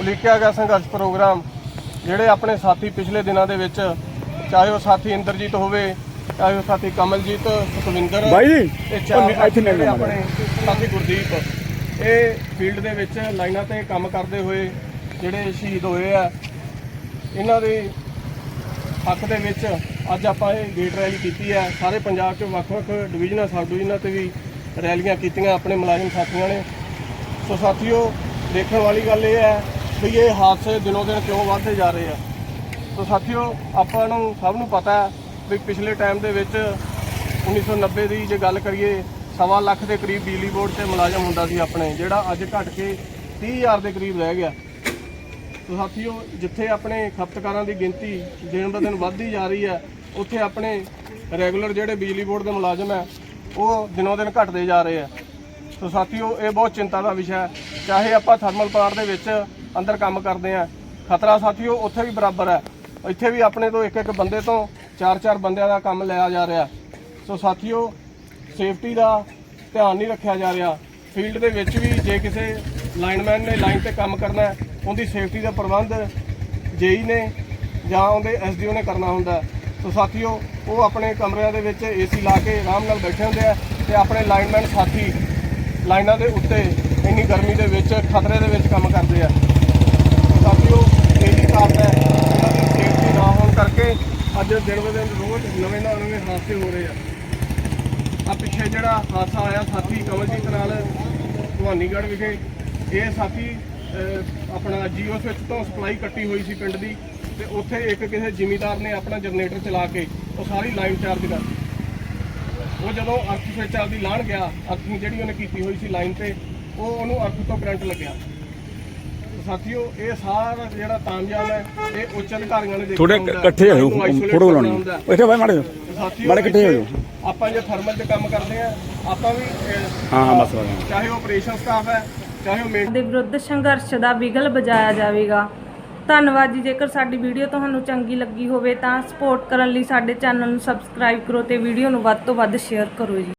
ਉਲੀਕਿਆ ਗਿਆ ਸੰਘਰਸ਼ ਪ੍ਰੋਗਰਾਮ ਜਿਹੜੇ ਆਪਣੇ ਸਾਥੀ ਪਿਛਲੇ ਦਿਨਾਂ ਦੇ ਵਿੱਚ ਚਾਹੇ ਉਹ ਸਾਥੀ ਇੰਦਰਜੀਤ ਹੋਵੇ ਚਾਹੇ ਉਹ ਸਾਥੀ ਕਮਲਜੀਤ ਸੁਖਵਿੰਦਰ ਬਾਈ ਜੀ, ਇੱਥੇ ਜਾਣਾ ਆਪਣੇ ਸਾਥੀ ਗੁਰਦੀਪ ਇਹ ਫੀਲਡ ਦੇ ਵਿੱਚ ਲਾਈਨਾਂ ਤੇ ਕੰਮ ਕਰਦੇ ਹੋਏ ਜਿਹੜੇ ਸ਼ਹੀਦ ਹੋਏ ਆ ਇਹਨਾਂ ਦੇ ਹੱਕ ਦੇ ਵਿੱਚ ਅੱਜ ਆਪਾਂ ਇਹ ਗੇਟ ਰੈਲੀ ਕੀਤੀ ਹੈ ਸਾਰੇ ਪੰਜਾਬ 'ਚ ਵੱਖ-ਵੱਖ ਡਿਵੀਜ਼ਨਾਂ ਸਬ ਡਿਵੀਜ਼ਨਾਂ ਤੇ ਵੀ ਰੈਲੀਆਂ ਕੀਤੀਆਂ ਆਪਣੇ ਮੁਲਾਜ਼ਮ ਸਾਥੀਆਂ ਨੇ। ਸੋ ਸਾਥੀਓ ਦੇਖਣ ਵਾਲੀ ਗੱਲ ਇਹ ਹੈ ਵੀ ਇਹ ਹਾਦਸੇ ਦਿਨੋਂ ਦਿਨ ਕਿਉਂ ਵੱਧਦੇ ਜਾ ਰਹੇ ਆ? ਤਾਂ ਸਾਥੀਓ, ਆਪਾਂ ਨੂੰ ਸਭ ਨੂੰ ਪਤਾ ਹੈ ਵੀ ਪਿਛਲੇ ਟਾਈਮ ਦੇ ਵਿੱਚ 1990 ਦੀ ਜੇ ਗੱਲ ਕਰੀਏ, ਸਵਾ ਲੱਖ ਦੇ ਕਰੀਬ ਬਿਜਲੀ ਬੋਰਡ ਤੇ ਮੁਲਾਜ਼ਮ ਹੁੰਦਾ ਸੀ ਆਪਣੇ, ਜਿਹੜਾ ਅੱਜ ਘਟ ਕੇ 30000 ਦੇ ਕਰੀਬ ਰਹਿ ਗਿਆ। ਸੋ ਸਾਥੀਓ, ਜਿੱਥੇ ਆਪਣੇ ਖਪਤਕਾਰਾਂ ਦੀ ਗਿਣਤੀ ਦਿਨ ਬ ਦਿਨ ਵੱਧਦੀ ਜਾ ਰਹੀ ਹੈ, ਉੱਥੇ ਆਪਣੇ ਰੈਗੂਲਰ ਜਿਹੜੇ ਬਿਜਲੀ ਬੋਰਡ ਦੇ ਮੁਲਾਜ਼ਮ ਹੈ, ਉਹ ਦਿਨੋਂ ਦਿਨ ਘਟਦੇ ਜਾ ਰਹੇ ਆ ਸੋ ਸਾਥੀਓ, ਇਹ ਬਹੁਤ ਚਿੰਤਾ ਦਾ ਵਿਸ਼ਾ ਹੈ। ਚਾਹੇ ਆਪਾਂ ਥਰਮਲ ਪਲਾਂਟ ਦੇ ਵਿੱਚ ਅੰਦਰ ਕੰਮ ਕਰਦੇ ਆ। ਖਤਰਾ ਸਾਥੀਓ, ਉੱਥੇ ਵੀ ਬਰਾਬਰ ਹੈ। ਇੱਥੇ ਵੀ ਆਪਣੇ ਤੋਂ ਇੱਕ ਇੱਕ ਬੰਦੇ ਤੋਂ ਚਾਰ ਚਾਰ ਬੰਦਿਆਂ ਦਾ ਕੰਮ ਲਿਆ ਜਾ ਰਿਹਾ। ਸੋ ਸਾਥੀਓ ਸੇਫਟੀ ਦਾ ਧਿਆਨ ਨਹੀਂ ਰੱਖਿਆ ਜਾ ਰਿਹਾ। ਫੀਲਡ ਦੇ ਵਿੱਚ ਵੀ ਜੇ ਕਿਸੇ ਲਾਈਨਮੈਨ ਨੇ ਲਾਈਨ ਤੇ ਕੰਮ ਕਰਨਾ ਹੈ, ਉਹਦੀ ਸੇਫਟੀ ਦਾ ਪ੍ਰਬੰਧ ਜੇਈ ਨੇ ਜਾਂ ਉਹਦੇ ਐਸਡੀਓ ਨੇ ਕਰਨਾ ਹੁੰਦਾ ਸੋ ਸਾਥੀਓ, ਉਹ ਆਪਣੇ ਕਮਰਿਆਂ ਦੇ ਵਿੱਚ ਏਸੀ ਲਾ ਕੇ ਆਰਾਮ ਨਾਲ ਬੈਠੇ ਹੁੰਦੇ ਆ ਤੇ ਆਪਣੇ ਲਾਈਨਮੈਨ ਸਾਥੀ ਲਾਈਨਾਂ ਦੇ ਉੱਤੇ ਇੰਨੀ ਗਰਮੀ ਦੇ ਵਿੱਚ, ਖਤਰੇ ਦੇ ਵਿੱਚ ਕੰਮ ਕਰਦੇ ਆ ਸੋ ਸਾਥੀਓ ਇਹੀ ਕਾਰਨ ਹੈ ਉਹਨਾਂ ਦੀ ਸੇਫਟੀ ਨਾ ਹੋਣ ਕਰਕੇ ਅੱਜ ਦਿਨ ਬ ਦਿਨ ਰੋਜ਼ ਨਵੇਂ ਤੋਂ ਨਵੇਂ ਹਾਦਸੇ ਹੋ ਰਹੇ ਆ। ਆ ਪਿੱਛੇ ਜਿਹੜਾ ਹਾਦਸਾ ਆਇਆ ਸਾਥੀ ਕਮਲਜੀਤ ਨਾਲ ਭਵਾਨੀਗੜ੍ਹ ਵਿਖੇ, ਇਹ ਸਾਥੀ ਆਪਣਾ ਜੀਓ ਸਵਿਚ ਤੋਂ ਸਪਲਾਈ ਕੱਟੀ ਹੋਈ ਸੀ ਪਿੰਡ ਦੀ ਤੇ ਉੱਥੇ ਇੱਕ ਕਿਸੇ ਜ਼ਿਮੀਦਾਰ ਨੇ ਆਪਣਾ ਜਨਰੇਟਰ ਚਲਾ ਕੇ ਉਹ ਸਾਰੀ ਲਾਈਨ ਚਾਰਜ ਕਰ ਦਿੱਤੀ। ਉਹ ਜਦੋਂ ਅਰਥ ਸਵਿਚ ਆਪਦੀ ਲਾਣ ਗਿਆ ਅਰਥਿੰਗ ਜਿਹੜੀ ਉਹਨੇ ਕੀਤੀ ਹੋਈ ਸੀ ਲਾਈਨ ਤੇ, ਉਹ ਉਹਨੂੰ ਅਰਥ ਤੋਂ ਕਰੰਟ ਲੱਗਿਆ। ਸਾਥੀਓ ਇਹ ਸਾਰਾ ਜਿਹੜਾ ਤਾਮਯਾਮ ਹੈ ਇਹ ਉੱਚ ਅਧਿਕਾਰੀਆਂ ਨੇ ਦੇਖਿਆ ਥੋੜੇ। ਇਕੱਠੇ ਹੋ ਜਾਓ ਫੋਟੋ ਹੈ। ਇੱਥੇ ਬਾਈ ਮਾੜੇ ਮਾੜੇ ਇਕੱਠੇ ਹੋ ਆਪਾਂ ਜੇ ਥਰਮਲ 'ਚ ਕੰਮ ਕਰਦੇ ਆ ਆਪਾਂ ਵੀ ਹਾਂ, ਹਾਂ, ਬਸ, ਬਸ। ਚਾਹੇ ਉਹ ਆਪਰੇਸ਼ਨ ਸਟਾਫ ਹੈ ਚਾਹੇ ਉਹ ਮੇਨ ਦੇ ਵਿਰੁੱਧ ਸੰਘਰਸ਼ ਦਾ ਬਿਗਲ ਵਜਾਇਆ ਜਾਵੇਗਾ ਧੰਨਵਾਦ ਜੀ ਜੇਕਰ ਸਾਡੀ ਵੀਡੀਓ ਤੁਹਾਨੂੰ ਚੰਗੀ ਲੱਗੀ ਹੋਵੇ ਤਾਂ ਸਪੋਰਟ ਕਰਨ ਲਈ ਸਾਡੇ ਚੈਨਲ ਨੂੰ ਸਬਸਕ੍ਰਾਈਬ ਕਰੋ ਤੇ ਵੀਡੀਓ ਨੂੰ ਵੱਧ ਤੋਂ ਵੱਧ ਸ਼ੇਅਰ ਕਰੋ ਜੀ